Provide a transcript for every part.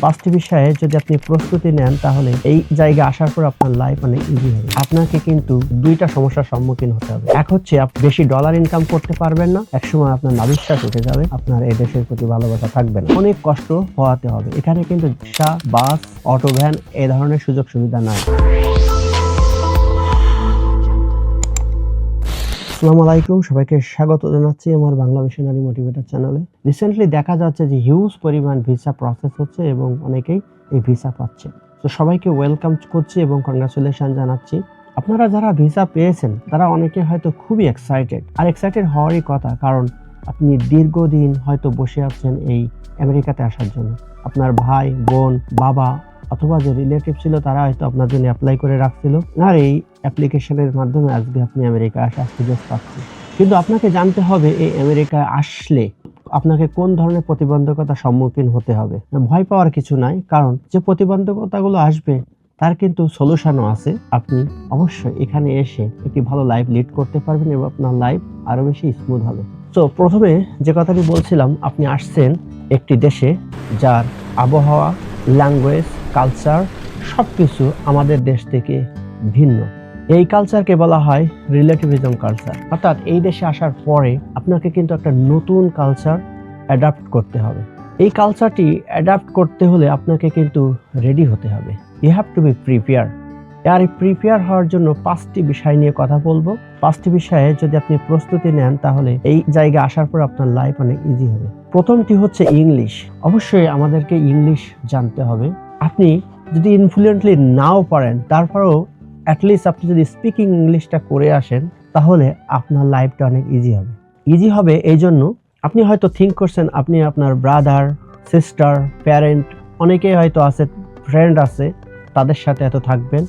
পাঁচটি বিষয়ে যদি আপনি প্রস্তুতি নেন, তাহলে এই জায়গা আসার পর আপনার লাইফ অনেক ইজি হবে। আপনাকে কিন্তু দুইটা সমস্যার সম্মুখীন হতে হবে। এক হচ্ছে, আপনি বেশি ডলার ইনকাম করতে পারবেন না। একসময় আপনার নাবিশ্বাস উঠে যাবে। আপনার এই দেশের প্রতি ভালোবাসা থাকবে না। অনেক কষ্ট হওয়াতে হবে। এখানে কিন্তু রিক্সা, বাস, অটো ভ্যান এ ধরনের সুযোগ সুবিধা নাই। আসসালামু আলাইকুম, সবাইকে স্বাগত জানাচ্ছি আমার বাংলা মিশনারি মোটিভেটার চ্যানেলে রিসেন্টলি দেখা যাচ্ছে যে হিউজ পরিমাণ ভিসা প্রসেস হচ্ছে এবং অনেকেই এই ভিসা পাচ্ছে। তো সবাইকে ওয়েলকাম করছি এবং কনগ্রাচুলেশন জানাচ্ছি। আপনারা যারা ভিসা পেয়েছেন, তারা অনেকে হয়তো খুবই এক্সাইটেড আর এক্সাইটেড হওয়ারই কথা, কারণ আপনি দীর্ঘদিন হয়তো বসে আছেন এই আমেরিকাতে আসার জন্য। আপনার ভাই, বোন, বাবা অথবা যে রিলেটিভ ছিল তারা হয়তো আপনার জন্য অ্যাপ্লাই করে রাখছিল। আর এই অ্যাপ্লিকেশনের মাধ্যমে আজকে আপনি আমেরিকা আসার সুযোগ পাচ্ছেন। কিন্তু আপনাকে জানতে হবে, এই আমেরিকায় আসলে আপনাকে কোন ধরনের প্রতিবন্ধকতার সম্মুখীন হতে হবে? ভয় পাওয়ার কিছু নাই, কারণ যে প্রতিবন্ধকতাগুলো আসবে, তার কিন্তু সলিউশনও আছে। আপনি অবশ্যই এখানে এসে একটি ভালো লাইফ লিড করতে পারবেন এবং আপনার লাইফ আরও বেশি স্মুথ হবে। তো প্রথমে যে কথাটি বলছিলাম, আপনি আসছেন একটি দেশে যার আবহাওয়া ল্যাঙ্গুয়েজ কালচার সব কিছু আমাদের দেশ থেকে ভিন্ন। এই কালচারকে বলা হয় রিলেটিভিজম কালচার অর্থাৎ এই দেশে আসার পরে আপনাকে কিন্তু একটা নতুন কালচার অ্যাডাপ্ট করতে হবে। এই কালচারটি অ্যাডাপ্ট করতে হলে আপনাকে কিন্তু রেডি হতে হবে। You have to be prepare R prepare হওয়ার জন্য পাঁচটি বিষয় নিয়ে কথা বলব। পাঁচটি বিষয়ে যদি আপনি প্রস্তুতি নেন, তাহলে এই জায়গায় আসার পর আপনার লাইফ অনেক ইজি হবে। প্রথমটি হচ্ছে ইংলিশ অবশ্যই আমাদেরকে ইংলিশ জানতে হবে। আপনি যদি ইনফ্লুয়েন্টলি নাও পারেন, তারপরেও অ্যাটলিস্ট আপনি যদি স্পিকিং ইংলিশটা করে আসেন, তাহলে আপনার লাইফটা অনেক ইজি হবে। ইজি হবে এই জন্য আপনি হয়তো থিঙ্ক করছেন, আপনি আপনার ব্রাদার সিস্টার প্যারেন্ট অনেকেই হয়তো আছে ফ্রেন্ড আছে, তাদের সাথে এত থাকবেন।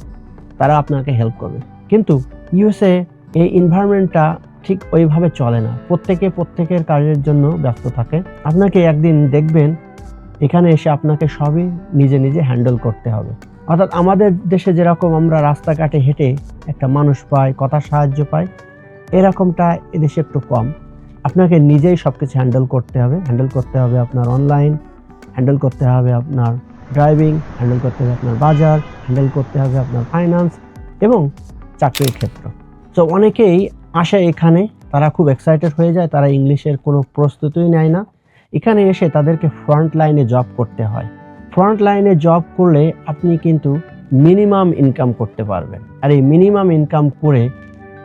তারা আপনাকে হেল্প করবে। কিন্তু ইউএসএ এই এনভায়রনমেন্টটা ঠিক ওইভাবে চলে না। প্রত্যেকে প্রত্যেকের কাজের জন্য ব্যস্ত থাকে। আপনাকে একদিন দেখবেন, এখানে এসে আপনাকে সবই নিজে নিজে হ্যান্ডেল করতে হবে। অর্থাৎ আমাদের দেশে যেরকম আমরা রাস্তাঘাটে হেঁটে একটা মানুষ পাই, কথা সাহায্য পাই, এরকমটা এদেশে একটু কম। আপনাকে নিজেই সব কিছু হ্যান্ডেল করতে হবে। হ্যান্ডেল করতে হবে আপনার অনলাইন হ্যান্ডেল করতে হবে আপনার ড্রাইভিং হ্যান্ডেল করতে হবে আপনার বাজার হ্যান্ডেল করতে হবে আপনার ফাইন্যান্স এবং চাকরির ক্ষেত্র। তো অনেকেই আসে এখানে, তারা খুব এক্সাইটেড হয়ে যায়, তারা ইংলিশের কোনো প্রস্তুতিই নেয় না। এখানে এসে তাদেরকে ফ্রন্ট লাইনে জব করতে হয়। ফ্রন্ট লাইনে জব করলে আপনি কিন্তু মিনিমাম ইনকাম করতে পারবেন। আর এই মিনিমাম ইনকাম করে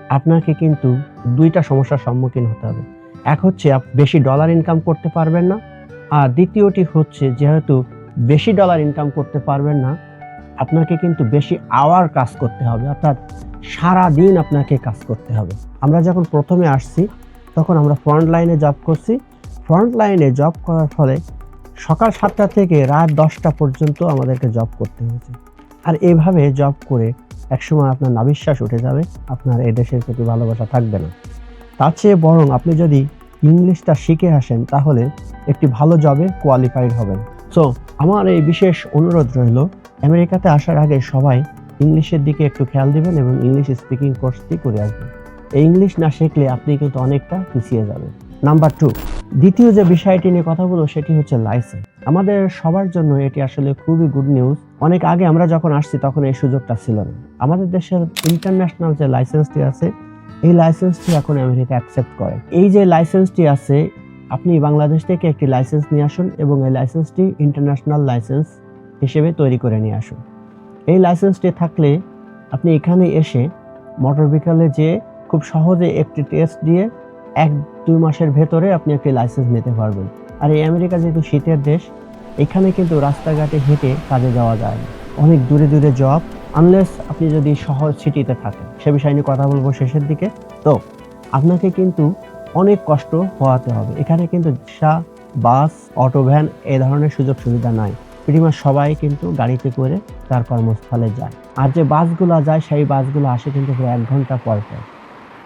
আপনাকে কিন্তু দুইটা সমস্যার সম্মুখীন হতে হবে। এক হচ্ছে বেশি ডলার ইনকাম করতে পারবেন না। আর দ্বিতীয়টি হচ্ছে, যেহেতু বেশি ডলার ইনকাম করতে পারবেন না আপনাকে কিন্তু বেশি আওয়ার কাজ করতে হবে, অর্থাৎ সারা দিন আপনাকে কাজ করতে হবে। আমরা যখন প্রথমে আসছি, তখন আমরা ফ্রন্ট লাইনে জব করছি। ফ্রন্ট লাইনে জব করার ফলে সকাল সাতটা থেকে রাত দশটা পর্যন্ত আমাদেরকে জব করতে হয়েছে। আর এভাবে জব করে একসময় আপনার নাবিশ্বাস উঠে যাবে, আপনার এই দেশের প্রতি ভালোবাসা থাকবে না। তার চেয়ে বরং আপনি যদি ইংলিশটা শিখে আসেন, তাহলে একটি ভালো জবে কোয়ালিফাইড হবেন। সো আমার এই বিশেষ অনুরোধ রইল আমেরিকাতে আসার আগে সবাই ইংলিশের দিকে একটু খেয়াল দিবেন এবং ইংলিশ স্পিকিং কোর্সটি করে আসবেন। এই ইংলিশ না শিখলে আপনি কিন্তু অনেকটা পিছিয়ে যাবেন। নাম্বার টু দ্বিতীয় যে বিষয়টি নিয়ে কথা বলব সেটি হচ্ছে লাইসেন্স আমাদের সবার জন্য এটি আসলে খুবই গুড নিউজ অনেক আগে আমরা যখন আসছি তখন এই সুযোগটা ছিল না। আমাদের দেশের ইন্টারন্যাশনাল যে লাইসেন্সটি আছে, এই লাইসেন্সটি এখন আমেরিকা অ্যাকসেপ্ট করে। এই যে লাইসেন্সটি আছে, আপনি বাংলাদেশ থেকে একটি লাইসেন্স নিয়ে আসুন এবং এই লাইসেন্সটি ইন্টারন্যাশনাল লাইসেন্স হিসেবে তৈরি করে নিয়ে আসুন। এই লাইসেন্সটি থাকলে আপনি এখানে এসে মোটর ভেহিকলে যেয়ে খুব সহজে একটি টেস্ট দিয়ে এক, দুই মাসের ভেতরে আপনি একটি লাইসেন্স নিতে পারবেন। আর এই আমেরিকা যেহেতু শীতের দেশ, এখানে কিন্তু রাস্তাঘাটে হেঁটে কাজে যাওয়া যায় না। অনেক দূরে দূরে জব আনলেস আপনি যদি শহর সিটিতে থাকেন। সে বিষয় নিয়ে কথা বলব শেষের দিকে। তো, আপনাকে কিন্তু অনেক কষ্ট হওয়াতে হবে। এখানে কিন্তু রিক্সা, বাস, অটো, ভ্যান এ ধরনের সুযোগ সুবিধা নাই। প্রিমার সবাই কিন্তু গাড়িতে করে তার কর্মস্থলে যায়। আর যে বাসগুলো যায়, সেই বাসগুলো আসে কিন্তু প্রায় এক ঘণ্টা পর পর।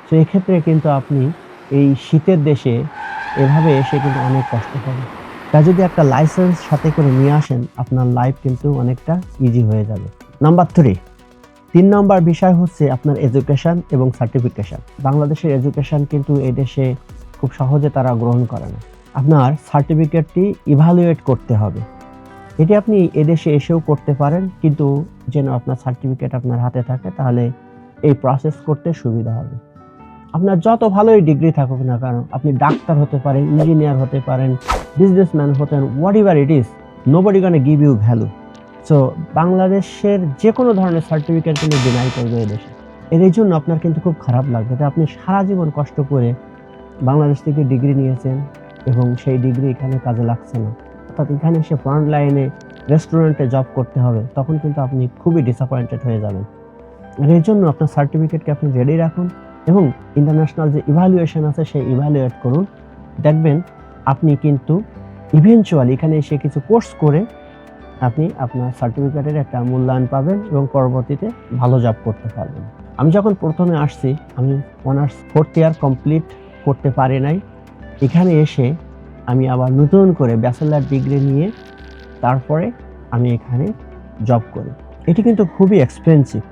তো এক্ষেত্রে কিন্তু আপনি এই শীতের দেশে এভাবে এসে কিন্তু অনেক কষ্ট পাবেন। তাই যদি একটা লাইসেন্স সাথে করে নিয়ে আসেন, আপনার লাইফ কিন্তু অনেকটা ইজি হয়ে যাবে। নাম্বার থ্রি তিন নম্বর বিষয় হচ্ছে আপনার এডুকেশন এবং সার্টিফিকেশন বাংলাদেশের এডুকেশন কিন্তু এই দেশে খুব সহজে তারা গ্রহণ করে না। আপনার সার্টিফিকেটটি ইভালুয়েট করতে হবে। এটি আপনি এদেশে এসেও করতে পারেন, কিন্তু যেন আপনার সার্টিফিকেট আপনার হাতে থাকে, তাহলে এই প্রসেস করতে সুবিধা হবে। আপনার যত ভালোই ডিগ্রি থাকুক না কারণ আপনি ডাক্তার হতে পারেন ইঞ্জিনিয়ার হতে পারেন বিজনেসম্যান হতেন whatever it is nobody gonna give you value so বাংলাদেশের যে কোনো ধরনের সার্টিফিকেট কিন্তু ডিনাই করবে এদেশে এর এই জন্য আপনার কিন্তু খুব খারাপ লাগবে যে আপনি সারা জীবন কষ্ট করে বাংলাদেশ থেকে ডিগ্রি নিয়েছেন এবং সেই ডিগ্রি এখানে কাজে লাগছে না। অর্থাৎ এখানে এসে ফ্রন্ট লাইনে রেস্টুরেন্টে জব করতে হবে, তখন কিন্তু আপনি খুবই ডিসঅ্যাপয়েন্টেড হয়ে যাবেন। এই জন্য আপনার সার্টিফিকেটকে আপনি রেডি রাখুন এবং ইন্টারন্যাশনাল যে ইভ্যালুয়েশন আছে সেই ইভ্যালুয়েট করুন। দেখবেন আপনি কিন্তু ইভেনচুয়ালি এখানে এসে কিছু কোর্স করে আপনি আপনার সার্টিফিকেটের একটা মূল্যায়ন পাবেন এবং পরবর্তীতে ভালো জব করতে পারবেন। আমি যখন প্রথমে আসছি, আমি অনার্স ফোর্থ ইয়ার কমপ্লিট করতে পারি নাই, এখানে এসে আমি আবার নতুন করে ব্যাচেলার ডিগ্রি নিয়ে তারপরে আমি এখানে জব করি। এটি কিন্তু খুবই এক্সপেন্সিভ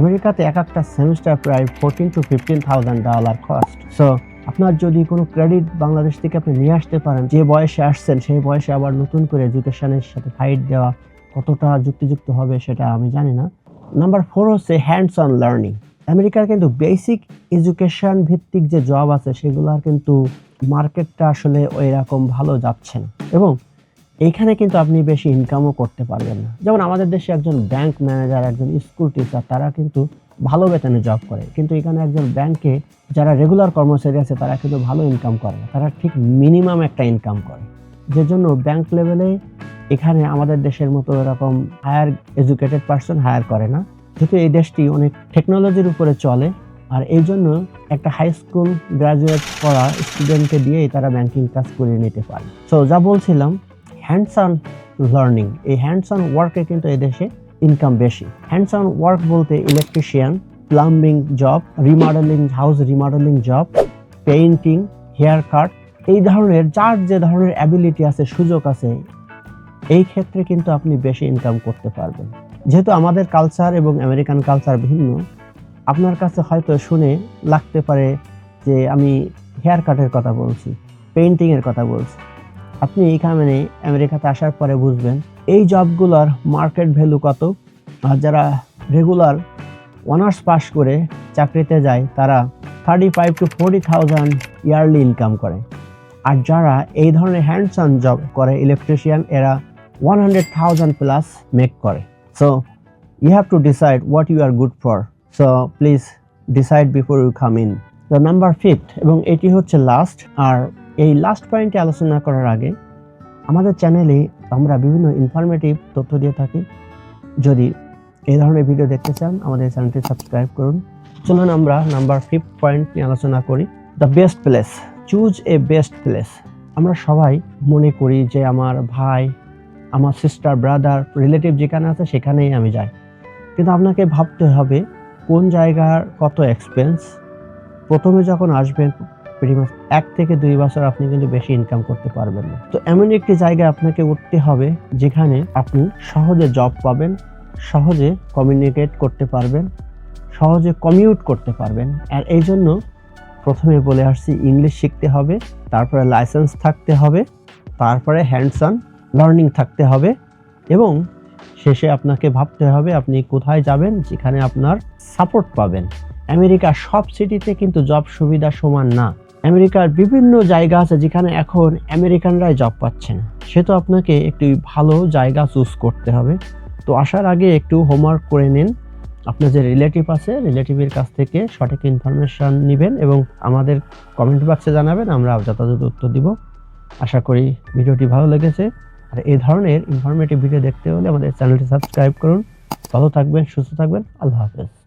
আমেরিকাতে এক একটা সেমিস্টার প্রায় fourteen to fifteen thousand dollar cost so আপনার যদি কোনো ক্রেডিট বাংলাদেশ থেকে আপনি নিয়ে আসতে পারেন, যে বয়সে আসছেন, সেই বয়সে আবার নতুন করে এডুকেশনের সাথে ফাইট দেওয়া কতটা যুক্তিযুক্ত হবে সেটা আমি জানি না। নাম্বার ফোর হচ্ছে হ্যান্ডস অন লার্নিং আমেরিকার কিন্তু বেসিক এডুকেশন ভিত্তিক যে জব আছে, সেগুলোর কিন্তু মার্কেটটা আসলে ওই রকম ভালো যাচ্ছে না। এবং এইখানে কিন্তু আপনি বেশি ইনকামও করতে পারবেন না। যেমন আমাদের দেশে একজন ব্যাংক ম্যানেজার একজন স্কুল টিচার তারা কিন্তু ভালো বেতনে জব করে। কিন্তু এখানে একজন ব্যাংকে যারা রেগুলার কর্মচারী আছে, তারা কিন্তু ভালো ইনকাম করে না। তারা ঠিক মিনিমাম একটা ইনকাম করে। যে জন্য ব্যাংক লেভেলে এখানে আমাদের দেশের মতো এরকম হায়ার এডুকেটেড পার্সন হায়ার করে না। যেহেতু এই দেশটি অনেক টেকনোলজির উপরে চলে আর এই জন্য একটা হাই স্কুল গ্রাজুয়েট করা স্টুডেন্টকে দিয়েই তারা ব্যাংকিং কাজ করে নিতে পারে। সো যা বলছিলাম হ্যান্ডস অন লার্নিং এই হ্যান্ডস অন ওয়ার্কে কিন্তু এদেশে ইনকাম বেশি। হ্যান্ডস অন ওয়ার্ক বলতে electrician plumbing job remodeling house remodeling job painting hair cut এই ধরনের, যার যে ধরনের অ্যাবিলিটি আছে, সুযোগ আছে, এই ক্ষেত্রে কিন্তু আপনি বেশি ইনকাম করতে পারবেন। যেহেতু আমাদের কালচার এবং আমেরিকান কালচার ভিন্ন আপনার কাছে হয়তো শুনে লাগতে পারে যে আমি হেয়ার কাটের কথা বলছি পেইন্টিংয়ের কথা বলছি। আপনি এখানে আমেরিকাতে আসার পরে বুঝবেন এই জবগুলোর মার্কেট ভ্যালু কত। আর যারা রেগুলার অনার্স পাস করে চাকরিতে যায়, তারা thirty five to forty thousand yearly income করে। আর যারা এই ধরনের হ্যান্ডস অন জব করে ইলেকট্রিশিয়ান এরা one hundred thousand plus make করে। So you have to decide what you are good for so please decide before you come in the number fifth এবং এটি হচ্ছে লাস্ট আর এই লাস্ট পয়েন্টে আলোচনা করার আগে, আমাদের চ্যানেলে আমরা বিভিন্ন ইনফরমেটিভ তথ্য দিয়ে থাকি। যদি এই ধরনের ভিডিও দেখতে চান, আমাদের চ্যানেলটি সাবস্ক্রাইব করুন। চলুন আমরা নাম্বার ফিফথ পয়েন্ট নিয়ে আলোচনা করি। The best place choose a best place আমরা সবাই মনে করি যে আমার ভাই, আমার সিস্টার ব্রাদার রিলেটিভ যেখানে আছে সেখানেই আমি যাই। কিন্তু আপনাকে ভাবতে হবে কোন জায়গার কত এক্সপেন্স প্রথমে যখন আসবেন প্রিমাস এক থেকে দুই বছর আপনি কিন্তু বেশি ইনকাম করতে পারবেন না। তো এমন একটি জায়গায় আপনাকে উঠতে হবে, যেখানে আপনি সহজে জব পাবেন, সহজে কমিউনিকেট করতে পারবেন, সহজে কমিউট করতে পারবেন। আর এই জন্য প্রথমে বলে আসছি ইংলিশ শিখতে হবে, তারপরে লাইসেন্স থাকতে হবে, তারপরে হ্যান্ডস অন লার্নিং থাকতে হবে এবং শেষে আপনাকে ভাবতে হবে আপনি কোথায় যাবেন, যেখানে আপনার সাপোর্ট পাবেন। আমেরিকার সব সিটিতে কিন্তু জব সুবিধা সমান না। আমেরিকার বিভিন্ন জায়গা আছে যেখানে এখন আমেরিকানরাই জব পাচ্ছে না সে তো আপনাকে একটি ভালো জায়গা চুজ করতে হবে। তো আসার আগে একটু হোমওয়ার্ক করে নিন। আপনার যে রিলেটিভ আছে রিলেটিভের কাছ থেকে সঠিক ইনফরমেশন নেবেন এবং আমাদের কমেন্ট বক্সে জানাবেন, আমরা যথাযথ উত্তর দিব। আশা করি ভিডিওটি ভালো লেগেছে। আর এই ধরনের ইনফরমেটিভ ভিডিও দেখতে হলে আমাদের চ্যানেলটি সাবস্ক্রাইব করুন। ভালো থাকবেন, সুস্থ থাকবেন। আল্লাহ হাফেজ।